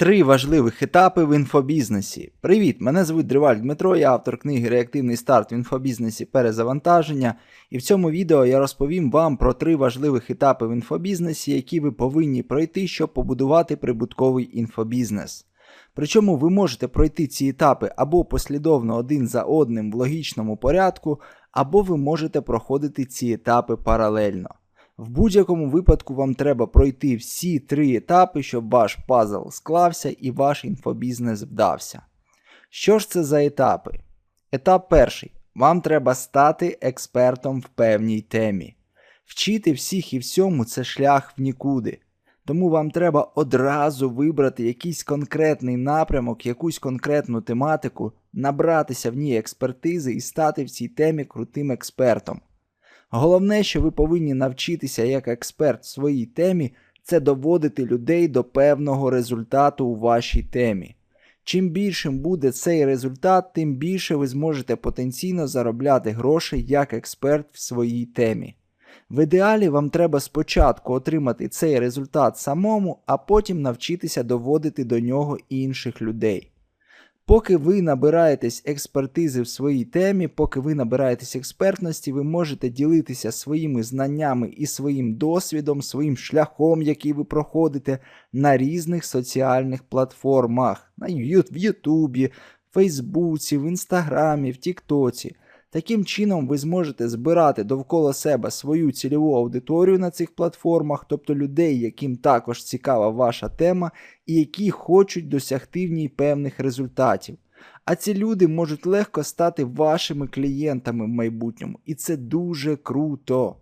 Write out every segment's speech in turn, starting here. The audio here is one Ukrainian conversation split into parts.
Три важливих етапи в інфобізнесі. Привіт! Мене звуть Дриваль Дмитро, я автор книги Реактивний старт в інфобізнесі перезавантаження. І в цьому відео я розповім вам про три важливих етапи в інфобізнесі, які ви повинні пройти, щоб побудувати прибутковий інфобізнес. Причому ви можете пройти ці етапи або послідовно один за одним в логічному порядку, або ви можете проходити ці етапи паралельно. В будь-якому випадку вам треба пройти всі три етапи, щоб ваш пазл склався і ваш інфобізнес вдався. Що ж це за етапи? Етап перший. Вам треба стати експертом в певній темі. Вчити всіх і всьому це шлях в нікуди. Тому вам треба одразу вибрати якийсь конкретний напрямок, якусь конкретну тематику, набратися в ній експертизи і стати в цій темі крутим експертом. Головне, що ви повинні навчитися як експерт в своїй темі, це доводити людей до певного результату у вашій темі. Чим більшим буде цей результат, тим більше ви зможете потенційно заробляти грошей як експерт в своїй темі. В ідеалі вам треба спочатку отримати цей результат самому, а потім навчитися доводити до нього інших людей. Поки ви набираєтесь експертизи в своїй темі, поки ви набираєтесь експертності, ви можете ділитися своїми знаннями і своїм досвідом, своїм шляхом, який ви проходите на різних соціальних платформах, на Ютубі, Фейсбуці, в Інстаграмі, в Тіктоці. Таким чином, ви зможете збирати довкола себе свою цільову аудиторію на цих платформах, тобто людей, яким також цікава ваша тема, і які хочуть досягти в ній певних результатів. А ці люди можуть легко стати вашими клієнтами в майбутньому, і це дуже круто.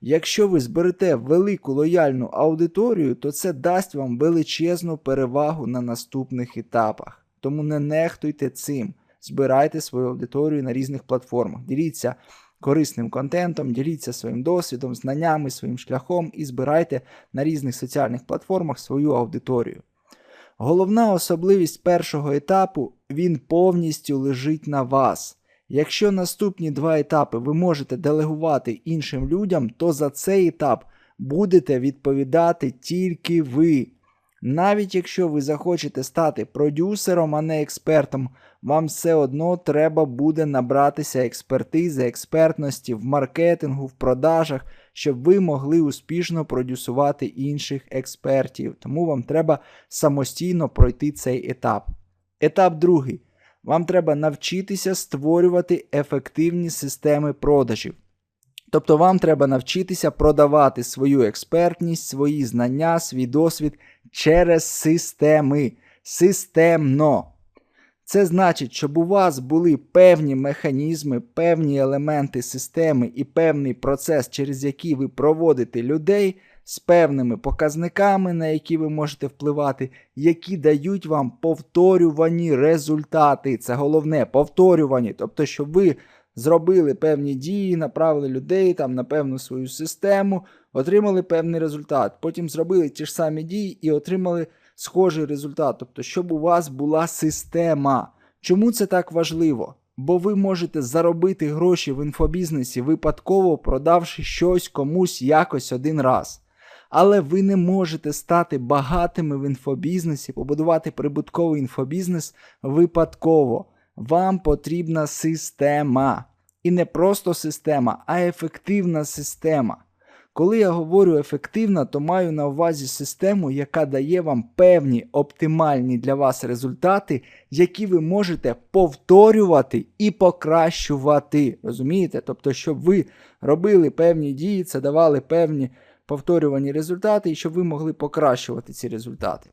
Якщо ви зберете велику лояльну аудиторію, то це дасть вам величезну перевагу на наступних етапах. Тому не нехтуйте цим збирайте свою аудиторію на різних платформах. Діліться корисним контентом, діліться своїм досвідом, знаннями, своїм шляхом і збирайте на різних соціальних платформах свою аудиторію. Головна особливість першого етапу він повністю лежить на вас. Якщо наступні два етапи ви можете делегувати іншим людям, то за цей етап будете відповідати тільки ви. Навіть якщо ви захочете стати продюсером, а не експертом, вам все одно треба буде набратися експертизи, експертності в маркетингу, в продажах, щоб ви могли успішно продюсувати інших експертів. Тому вам треба самостійно пройти цей етап. Етап другий. Вам треба навчитися створювати ефективні системи продажів. Тобто вам треба навчитися продавати свою експертність, свої знання, свій досвід через системи. Системно. Це значить, щоб у вас були певні механізми, певні елементи системи і певний процес, через який ви проводите людей з певними показниками, на які ви можете впливати, які дають вам повторювані результати. Це головне повторювані. Тобто, щоб ви зробили певні дії, направили людей там на певну свою систему, отримали певний результат. Потім зробили ті ж самі дії і отримали схожий результат. Тобто, щоб у вас була система. Чому це так важливо? Бо ви можете заробити гроші в інфобізнесі, випадково продавши щось комусь якось один раз. Але ви не можете стати багатими в інфобізнесі, побудувати прибутковий інфобізнес випадково. Вам потрібна система. І не просто система, а ефективна система. Коли я говорю ефективна, то маю на увазі систему, яка дає вам певні оптимальні для вас результати, які ви можете повторювати і покращувати. Розумієте? Тобто, щоб ви робили певні дії, це давали певні повторювані результати, і щоб ви могли покращувати ці результати.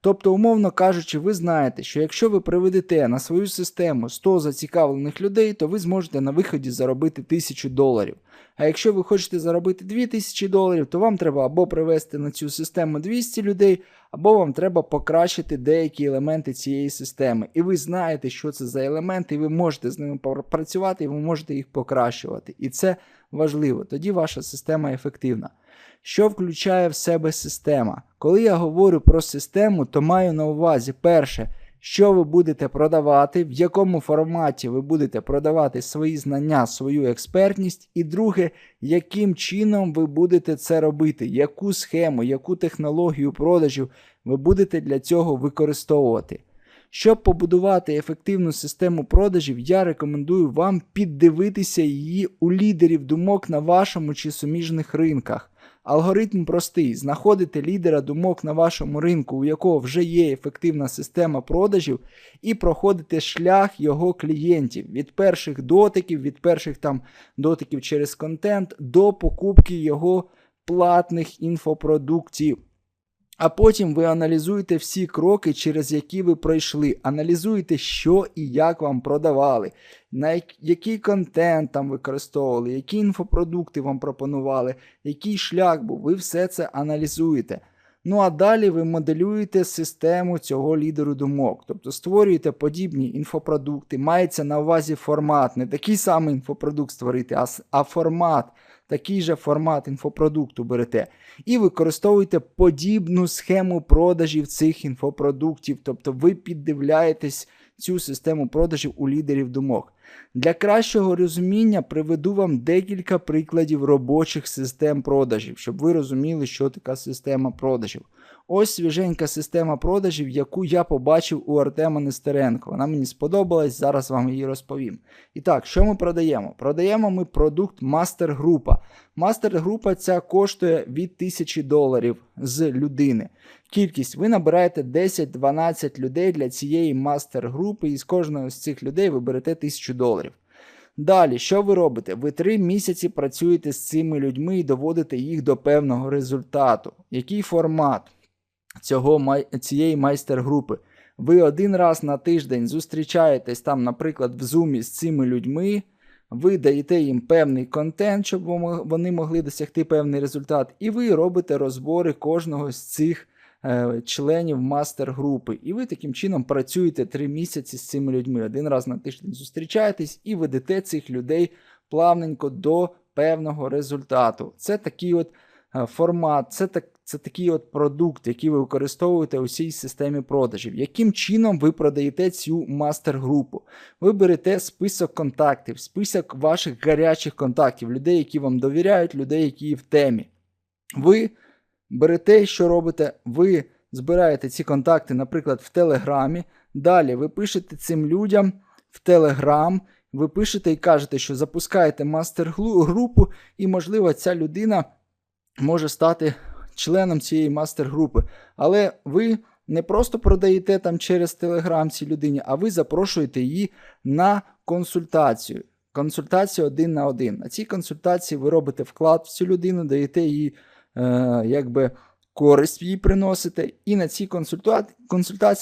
Тобто, умовно кажучи, ви знаєте, що якщо ви приведете на свою систему 100 зацікавлених людей, то ви зможете на виході заробити 1000 доларів. А якщо ви хочете заробити 2000 доларів, то вам треба або привести на цю систему 200 людей, або вам треба покращити деякі елементи цієї системи. І ви знаєте, що це за елементи, і ви можете з ними працювати, і ви можете їх покращувати. І це важливо. Тоді ваша система ефективна. Що включає в себе система? Коли я говорю про систему, то маю на увазі перше, що ви будете продавати, в якому форматі ви будете продавати свої знання, свою експертність, і друге, яким чином ви будете це робити, яку схему, яку технологію продажів ви будете для цього використовувати. Щоб побудувати ефективну систему продажів, я рекомендую вам піддивитися її у лідерів думок на вашому чи суміжних ринках. Алгоритм простий: знаходите лідера думок на вашому ринку, у якого вже є ефективна система продажів, і проходите шлях його клієнтів від перших дотиків, від перших там дотиків через контент до покупки його платних інфопродуктів. А потім ви аналізуєте всі кроки, через які ви пройшли. Аналізуєте, що і як вам продавали, на який контент там використовували, які інфопродукти вам пропонували, який шлях був. Ви все це аналізуєте. Ну а далі ви моделюєте систему цього лідеру думок, тобто створюєте подібні інфопродукти, мається на увазі формат, не такий самий інфопродукт створити, а, формат такий же формат інфопродукту берете, і використовуєте подібну схему продажів цих інфопродуктів, тобто ви піддивляєтесь цю систему продажів у лідерів думок. Для кращого розуміння приведу вам декілька прикладів робочих систем продажів, щоб ви розуміли, що така система продажів. Ось свіженька система продажів, яку я побачив у Артема Нестеренко. Вона мені сподобалась, зараз вам її розповім. І так, що ми продаємо? Продаємо ми продукт Мастер Група. Мастер група ця коштує від 1000 доларів з людини. Кількість ви набираєте 10-12 людей для цієї мастер-групи, і з кожного з цих людей ви берете 1000 доларів. Далі, що ви робите? Ви три місяці працюєте з цими людьми і доводите їх до певного результату. Який формат цього, цієї майстер-групи? Ви один раз на тиждень зустрічаєтесь там, наприклад, в зумі з цими людьми. Ви даєте їм певний контент, щоб вони могли досягти певний результат, і ви робите розбори кожного з цих е, членів мастер-групи. І ви таким чином працюєте три місяці з цими людьми. Один раз на тиждень зустрічаєтесь і ведете цих людей плавненько до певного результату. Це такий от е, формат, це так. Це такий от продукт, який ви використовуєте у цій системі продажів. Яким чином ви продаєте цю мастер-групу? Ви берете список контактів, список ваших гарячих контактів, людей, які вам довіряють, людей, які в темі. Ви берете, що робите? Ви збираєте ці контакти, наприклад, в Телеграмі. Далі ви пишете цим людям в Телеграм. Ви пишете і кажете, що запускаєте мастер-групу, і, можливо, ця людина може стати членом цієї мастер-групи. Але ви не просто продаєте там через Телеграм цій людині, а ви запрошуєте її на консультацію. Консультацію один на один. На цій консультації ви робите вклад в цю людину, даєте їй е, якби користь їй приносите, і на цій консультації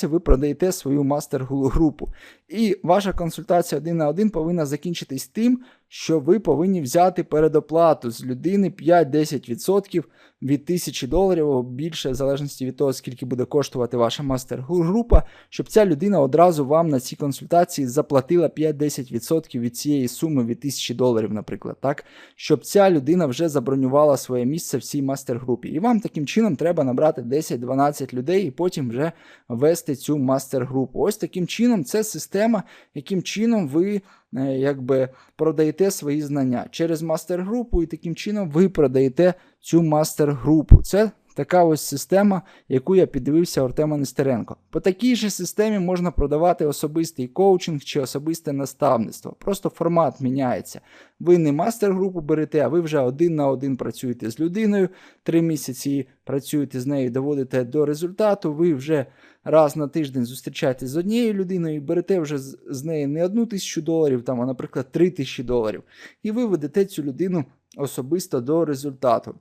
ви продаєте свою мастер-групу. І ваша консультація один на один повинна закінчитись тим, що ви повинні взяти передоплату з людини 5-10% від 1000 доларів або більше, в залежності від того, скільки буде коштувати ваша мастер-група, щоб ця людина одразу вам на цій консультації заплатила 5-10% від цієї суми від 1000 доларів, наприклад, так? щоб ця людина вже забронювала своє місце в цій мастер-групі. І вам таким чином треба набрати 10-12 людей і потім вже вести цю мастер-групу. Ось таким чином це система, яким чином ви. Е, якби продаєте свої знання через мастер-групу, і таким чином ви продаєте цю мастер-групу. Це така ось система, яку я піддивився Артема Нестеренко. По такій же системі можна продавати особистий коучинг чи особисте наставництво. Просто формат міняється. Ви не мастер-групу берете, а ви вже один на один працюєте з людиною, три місяці працюєте з нею, доводите до результату, ви вже раз на тиждень зустрічаєтесь з однією людиною і берете вже з неї не одну тисячу доларів, там, а, наприклад, три тисячі доларів. І ви ведете цю людину особисто до результату.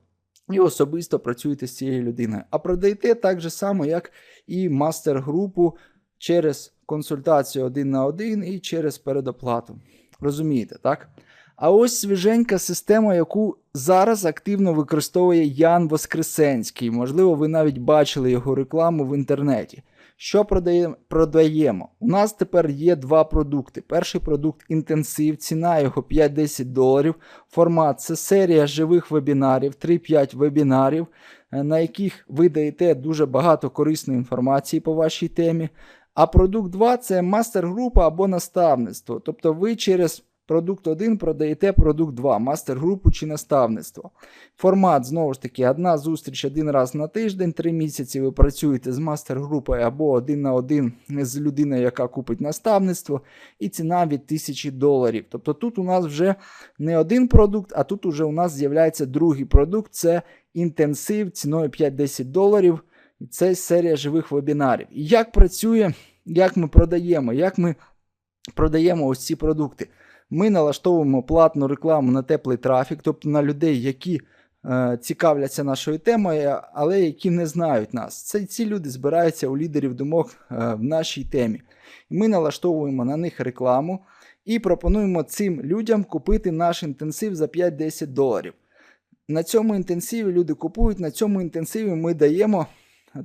І особисто працюєте з цією людиною. А продаєте так же само, як і мастер-групу через консультацію один на один і через передоплату. Розумієте, так? А ось свіженька система, яку зараз активно використовує Ян Воскресенський. Можливо, ви навіть бачили його рекламу в інтернеті. Що продаємо? У нас тепер є два продукти. Перший продукт інтенсив, ціна його 5-10 доларів. Формат це серія живих вебінарів, 3-5 вебінарів, е, на яких ви даєте дуже багато корисної інформації по вашій темі. А продукт 2 це мастер-група або наставництво. Тобто ви через продукт 1 продаєте продукт 2, мастер-групу чи наставництво. Формат, знову ж таки, одна зустріч один раз на тиждень, 3 місяці ви працюєте з мастер-групою або один на один з людиною, яка купить наставництво, і ціна від 1000 доларів. Тобто тут у нас вже не один продукт, а тут уже у нас з'являється другий продукт це інтенсив ціною 5-10 доларів. І це серія живих вебінарів. І як працює, як ми продаємо, як ми продаємо ось ці продукти. Ми налаштовуємо платну рекламу на теплий трафік, тобто на людей, які е, цікавляться нашою темою, але які не знають нас. Це ці люди збираються у лідерів думок е, в нашій темі. Ми налаштовуємо на них рекламу і пропонуємо цим людям купити наш інтенсив за 5-10 доларів. На цьому інтенсиві люди купують, на цьому інтенсиві ми даємо.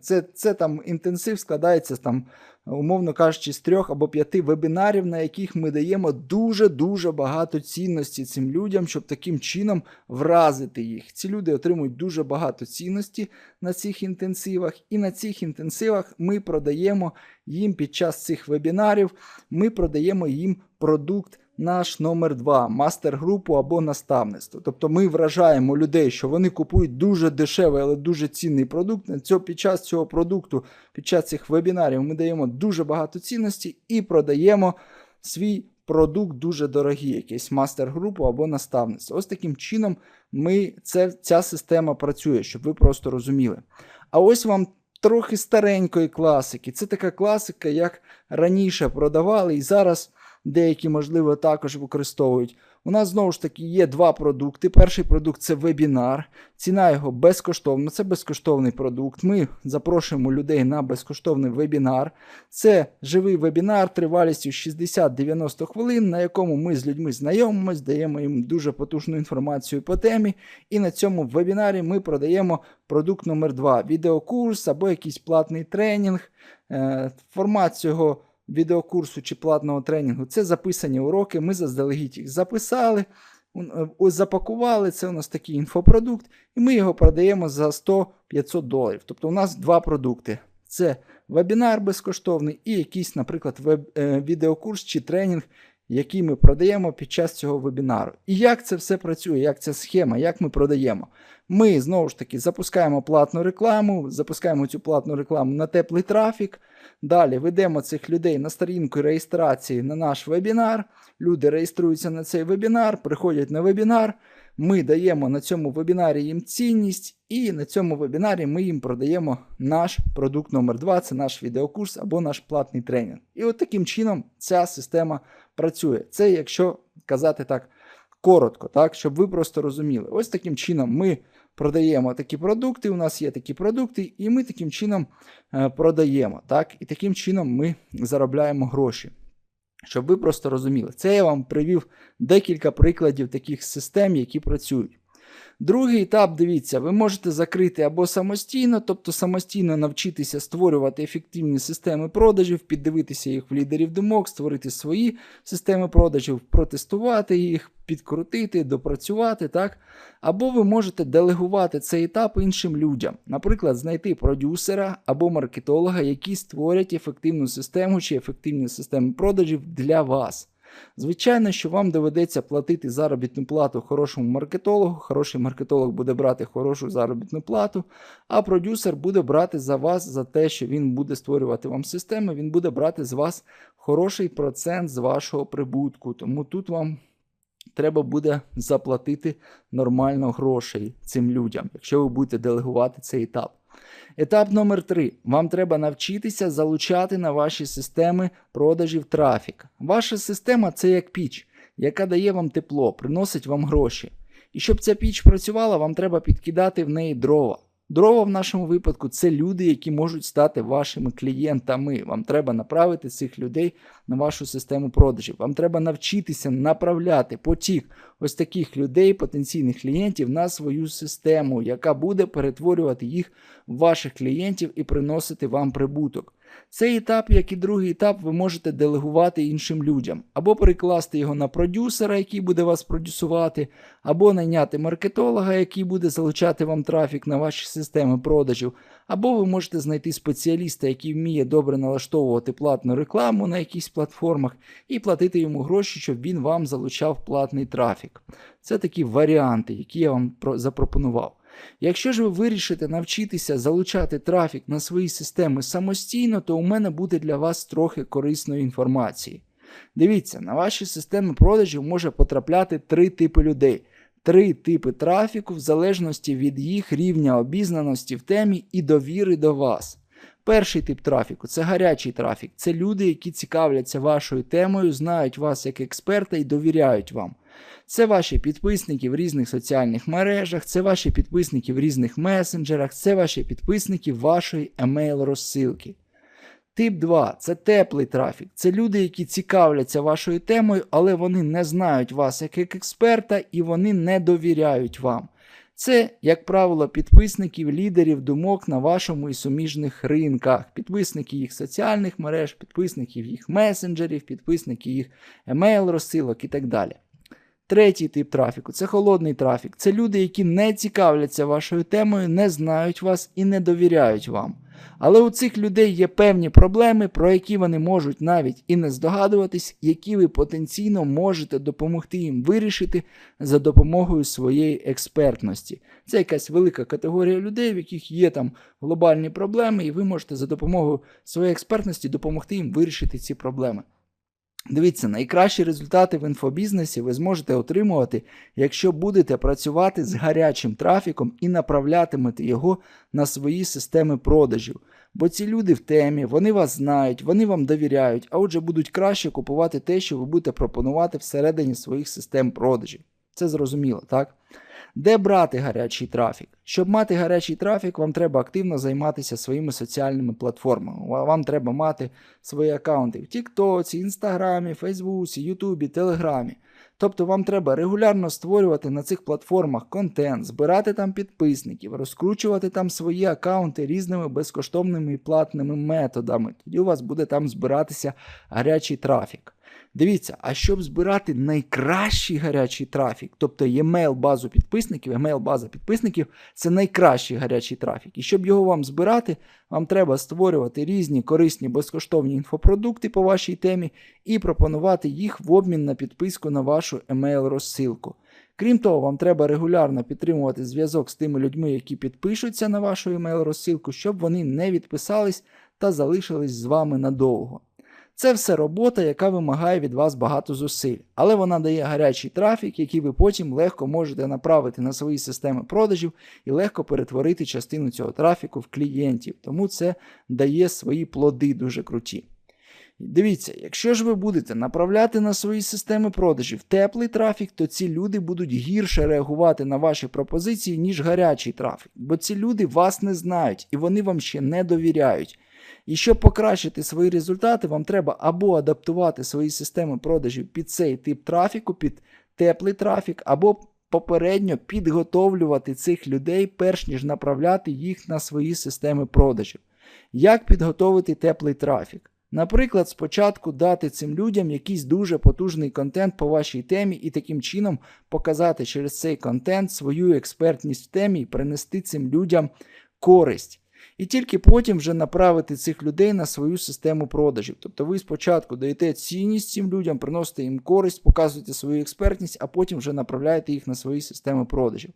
Це це там інтенсив складається там умовно кажучи, з трьох або п'яти вебінарів, на яких ми даємо дуже-дуже багато цінності цим людям, щоб таким чином вразити їх. Ці люди отримують дуже багато цінності на цих інтенсивах, і на цих інтенсивах ми продаємо їм під час цих вебінарів, ми продаємо їм продукт наш номер 2 мастер-групу або наставництво. Тобто ми вражаємо людей, що вони купують дуже дешевий, але дуже цінний продукт. Під час цього продукту, під час цих вебінарів, ми даємо дуже багато цінності і продаємо свій продукт дуже дорогий, якийсь мастер-групу або наставництво. Ось таким чином ми, це, ця система працює, щоб ви просто розуміли. А ось вам. Трохи старенької класики. Це така класика, як раніше продавали, і зараз деякі, можливо, також використовують. У нас знову ж таки є два продукти. Перший продукт це вебінар, ціна його безкоштовна, це безкоштовний продукт. Ми запрошуємо людей на безкоштовний вебінар. Це живий вебінар тривалістю 60-90 хвилин, на якому ми з людьми знайомимось, даємо їм дуже потужну інформацію по темі. І на цьому вебінарі ми продаємо продукт номер 2 відеокурс або якийсь платний тренінг. Е, формат цього відеокурсу чи платного тренінгу це записані уроки. Ми заздалегідь їх записали, е, запакували. Це у нас такий інфопродукт, і ми його продаємо за 100-500 доларів. Тобто у нас два продукти. Це вебінар безкоштовний і якийсь, наприклад, веб, е, відеокурс чи тренінг, який ми продаємо під час цього вебінару. І як це все працює, як ця схема, як ми продаємо? Ми знову ж таки запускаємо платну рекламу, запускаємо цю платну рекламу на теплий трафік. Далі ведемо цих людей на сторінку реєстрації на наш вебінар. Люди реєструються на цей вебінар, приходять на вебінар. Ми даємо на цьому вебінарі їм цінність, і на цьому вебінарі ми їм продаємо наш продукт номер 2 це наш відеокурс або наш платний тренінг. І от таким чином ця система працює. Це, якщо казати так коротко, так, щоб ви просто розуміли. Ось таким чином ми продаємо такі продукти. У нас є такі продукти, і ми таким чином е, продаємо. так, І таким чином ми заробляємо гроші. Щоб ви просто розуміли, це я вам привів декілька прикладів таких систем, які працюють. Другий етап, дивіться, ви можете закрити або самостійно, тобто самостійно навчитися створювати ефективні системи продажів, піддивитися їх в лідерів думок, створити свої системи продажів, протестувати їх, підкрутити, допрацювати. так? Або ви можете делегувати цей етап іншим людям, наприклад, знайти продюсера або маркетолога, які створять ефективну систему чи ефективні системи продажів для вас. Звичайно, що вам доведеться платити заробітну плату хорошому маркетологу, хороший маркетолог буде брати хорошу заробітну плату, а продюсер буде брати за вас за те, що він буде створювати вам системи, він буде брати з вас хороший процент з вашого прибутку. Тому тут вам. Треба буде заплатити нормально грошей цим людям, якщо ви будете делегувати цей етап. Етап номер 3. Вам треба навчитися залучати на ваші системи продажів трафік. Ваша система це як піч, яка дає вам тепло, приносить вам гроші. І щоб ця піч працювала, вам треба підкидати в неї дрова. Дрова в нашому випадку це люди, які можуть стати вашими клієнтами. Вам треба направити цих людей на вашу систему продажів. Вам треба навчитися направляти потік ось таких людей, потенційних клієнтів, на свою систему, яка буде перетворювати їх в ваших клієнтів і приносити вам прибуток. Цей етап, як і другий етап, ви можете делегувати іншим людям, або перекласти його на продюсера, який буде вас продюсувати, або найняти маркетолога, який буде залучати вам трафік на ваші системи продажів, або ви можете знайти спеціаліста, який вміє добре налаштовувати платну рекламу на якихось платформах, і платити йому гроші, щоб він вам залучав платний трафік. Це такі варіанти, які я вам запропонував. Якщо ж ви вирішите навчитися залучати трафік на свої системи самостійно, то у мене буде для вас трохи корисної інформації. Дивіться, на ваші системи продажів може потрапляти три типи людей. Три типи трафіку в залежності від їх рівня обізнаності в темі і довіри до вас. Перший тип трафіку це гарячий трафік. Це люди, які цікавляться вашою темою, знають вас як експерта і довіряють вам. Це ваші підписники в різних соціальних мережах, це ваші підписники в різних месенджерах, це ваші підписники вашої емейл розсилки. Тип 2 це теплий трафік. Це люди, які цікавляться вашою темою, але вони не знають вас як експерта і вони не довіряють вам. Це, як правило, підписників лідерів думок на вашому і суміжних ринках, підписники їх соціальних мереж, підписників їх месенджерів, підписники їх емейл розсилок і так далі. Третій тип трафіку це холодний трафік. Це люди, які не цікавляться вашою темою, не знають вас і не довіряють вам. Але у цих людей є певні проблеми, про які вони можуть навіть і не здогадуватись, які ви потенційно можете допомогти їм вирішити за допомогою своєї експертності. Це якась велика категорія людей, в яких є там глобальні проблеми, і ви можете за допомогою своєї експертності допомогти їм вирішити ці проблеми. Дивіться, найкращі результати в інфобізнесі ви зможете отримувати, якщо будете працювати з гарячим трафіком і направлятимете його на свої системи продажів. Бо ці люди в темі, вони вас знають, вони вам довіряють, а отже будуть краще купувати те, що ви будете пропонувати всередині своїх систем продажів. Це зрозуміло, так? Де брати гарячий трафік? Щоб мати гарячий трафік, вам треба активно займатися своїми соціальними платформами. Вам треба мати свої аккаунти в Тіктоці, Інстаграмі, Фейсбуці, Ютубі, Телеграмі. Тобто вам треба регулярно створювати на цих платформах контент, збирати там підписників, розкручувати там свої аккаунти різними безкоштовними і платними методами. Тоді у вас буде там збиратися гарячий трафік. Дивіться, а щоб збирати найкращий гарячий трафік, тобто емейл базу підписників, емейл база підписників це найкращий гарячий трафік. І щоб його вам збирати, вам треба створювати різні корисні безкоштовні інфопродукти по вашій темі і пропонувати їх в обмін на підписку на вашу емейл розсилку. Крім того, вам треба регулярно підтримувати зв'язок з тими людьми, які підпишуться на вашу емейл розсилку, щоб вони не відписались та залишились з вами надовго. Це все робота, яка вимагає від вас багато зусиль, але вона дає гарячий трафік, який ви потім легко можете направити на свої системи продажів і легко перетворити частину цього трафіку в клієнтів. Тому це дає свої плоди дуже круті. Дивіться, якщо ж ви будете направляти на свої системи продажів теплий трафік, то ці люди будуть гірше реагувати на ваші пропозиції, ніж гарячий трафік, бо ці люди вас не знають і вони вам ще не довіряють. І щоб покращити свої результати, вам треба або адаптувати свої системи продажів під цей тип трафіку, під теплий трафік, або попередньо підготовлювати цих людей, перш ніж направляти їх на свої системи продажів. Як підготовити теплий трафік? Наприклад, спочатку дати цим людям якийсь дуже потужний контент по вашій темі і таким чином показати через цей контент свою експертність в темі і принести цим людям користь. І тільки потім вже направити цих людей на свою систему продажів. Тобто ви спочатку даєте цінність цим людям, приносите їм користь, показуєте свою експертність, а потім вже направляєте їх на свої системи продажів.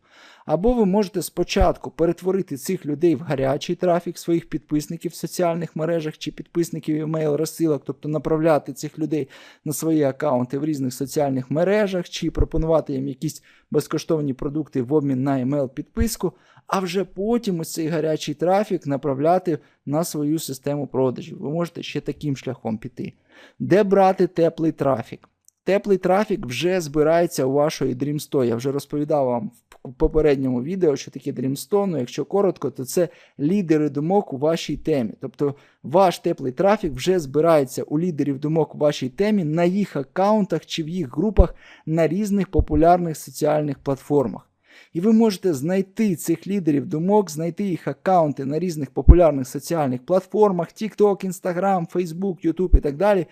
Або ви можете спочатку перетворити цих людей в гарячий трафік своїх підписників в соціальних мережах чи підписників емейл розсилок, тобто направляти цих людей на свої аккаунти в різних соціальних мережах, чи пропонувати їм якісь безкоштовні продукти в обмін на емейл підписку, а вже потім ось цей гарячий трафік направляти на свою систему продажів. Ви можете ще таким шляхом піти. Де брати теплий трафік? Теплий трафік вже збирається у вашої Dream100. Я вже розповідав вам в попередньому відео, що таке Dream100, ну якщо коротко, то це лідери думок у вашій темі. Тобто ваш теплий трафік вже збирається у лідерів думок у вашій темі на їх аккаунтах чи в їх групах на різних популярних соціальних платформах. І ви можете знайти цих лідерів думок, знайти їх аккаунти на різних популярних соціальних платформах: TikTok, Instagram, Facebook, YouTube і так далі.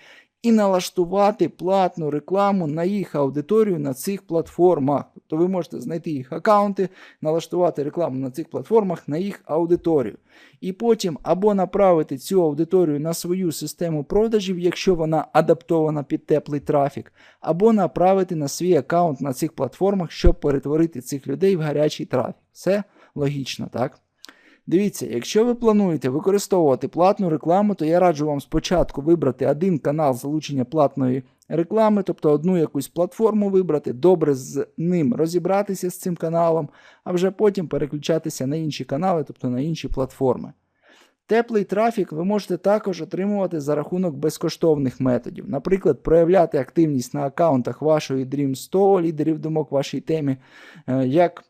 І налаштувати платну рекламу на їх аудиторію на цих платформах. Тобто ви можете знайти їх аккаунти, налаштувати рекламу на цих платформах на їх аудиторію. І потім або направити цю аудиторію на свою систему продажів, якщо вона адаптована під теплий трафік, або направити на свій аккаунт на цих платформах, щоб перетворити цих людей в гарячий трафік. Все логічно, так? Дивіться, якщо ви плануєте використовувати платну рекламу, то я раджу вам спочатку вибрати один канал залучення платної реклами, тобто одну якусь платформу вибрати, добре з ним розібратися з цим каналом, а вже потім переключатися на інші канали, тобто на інші платформи. Теплий трафік ви можете також отримувати за рахунок безкоштовних методів. Наприклад, проявляти активність на аккаунтах вашої Dream 100 лідерів думок вашій темі. е, як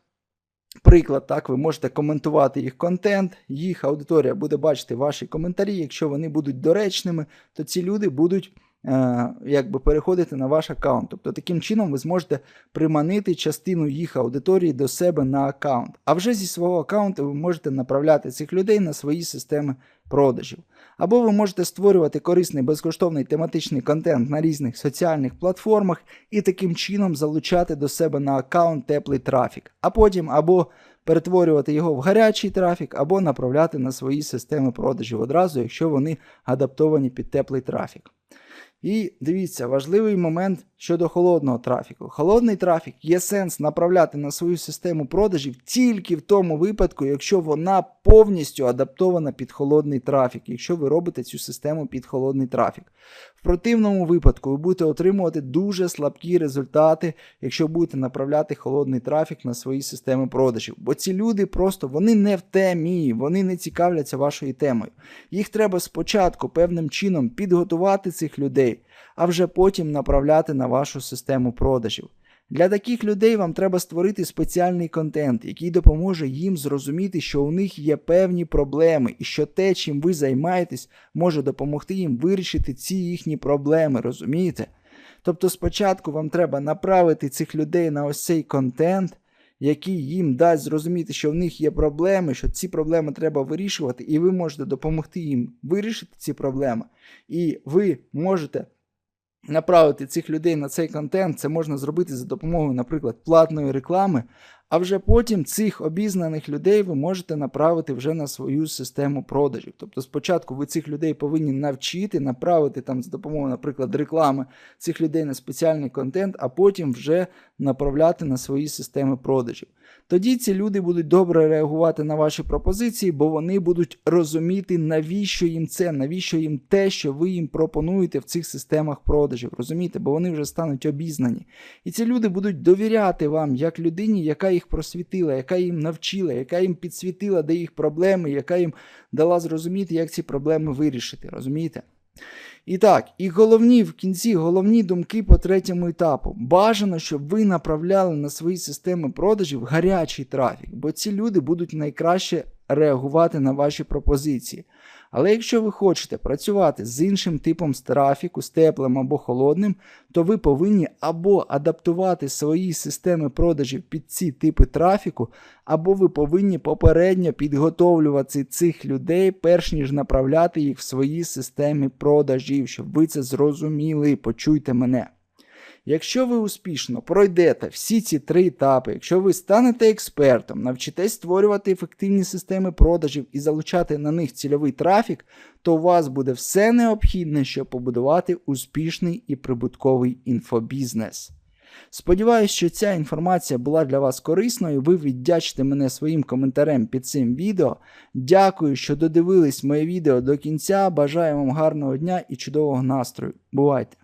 Приклад, так, ви можете коментувати їх контент, їх аудиторія буде бачити ваші коментарі. Якщо вони будуть доречними, то ці люди будуть е, якби переходити на ваш аккаунт. Тобто таким чином ви зможете приманити частину їх аудиторії до себе на аккаунт. А вже зі свого аккаунту ви можете направляти цих людей на свої системи продажів. Або ви можете створювати корисний безкоштовний тематичний контент на різних соціальних платформах і таким чином залучати до себе на аккаунт теплий трафік, а потім або перетворювати його в гарячий трафік, або направляти на свої системи продажів одразу, якщо вони адаптовані під теплий трафік. І дивіться, важливий момент щодо холодного трафіку. Холодний трафік є сенс направляти на свою систему продажів тільки в тому випадку, якщо вона повністю адаптована під холодний трафік, якщо ви робите цю систему під холодний трафік. В противному випадку ви будете отримувати дуже слабкі результати, якщо будете направляти холодний трафік на свої системи продажів. Бо ці люди просто вони не в темі, вони не цікавляться вашою темою. Їх треба спочатку певним чином підготувати цих людей, а вже потім направляти на вашу систему продажів. Для таких людей вам треба створити спеціальний контент, який допоможе їм зрозуміти, що у них є певні проблеми, і що те, чим ви займаєтесь, може допомогти їм вирішити ці їхні проблеми, розумієте? Тобто спочатку вам треба направити цих людей на ось цей контент, який їм дасть зрозуміти, що в них є проблеми, що ці проблеми треба вирішувати, і ви можете допомогти їм вирішити ці проблеми. І ви можете направити цих людей на цей контент, це можна зробити за допомогою, наприклад, платної реклами. А вже потім цих обізнаних людей ви можете направити вже на свою систему продажів. Тобто, спочатку ви цих людей повинні навчити, направити там за допомогою, наприклад, реклами цих людей на спеціальний контент, а потім вже направляти на свої системи продажів. Тоді ці люди будуть добре реагувати на ваші пропозиції, бо вони будуть розуміти, навіщо їм це, навіщо їм те, що ви їм пропонуєте в цих системах продажів. Розумієте, бо вони вже стануть обізнані. І ці люди будуть довіряти вам як людині, яка їх просвітила, яка їм навчила, яка їм підсвітила, де їх проблеми, яка їм дала зрозуміти, як ці проблеми вирішити. Розумієте? І так, і головні в кінці головні думки по третьому етапу. Бажано, щоб ви направляли на свої системи продажів гарячий трафік, бо ці люди будуть найкраще реагувати на ваші пропозиції. Але якщо ви хочете працювати з іншим типом трафіку, з теплим або холодним, то ви повинні або адаптувати свої системи продажів під ці типи трафіку, або ви повинні попередньо підготовлювати цих людей, перш ніж направляти їх в свої системи продажів, щоб ви це зрозуміли. Почуйте мене. Якщо ви успішно пройдете всі ці три етапи, якщо ви станете експертом, навчитесь створювати ефективні системи продажів і залучати на них цільовий трафік, то у вас буде все необхідне, щоб побудувати успішний і прибутковий інфобізнес. Сподіваюсь, що ця інформація була для вас корисною. Ви віддячите мене своїм коментарем під цим відео. Дякую, що додивились моє відео до кінця. Бажаю вам гарного дня і чудового настрою. Бувайте!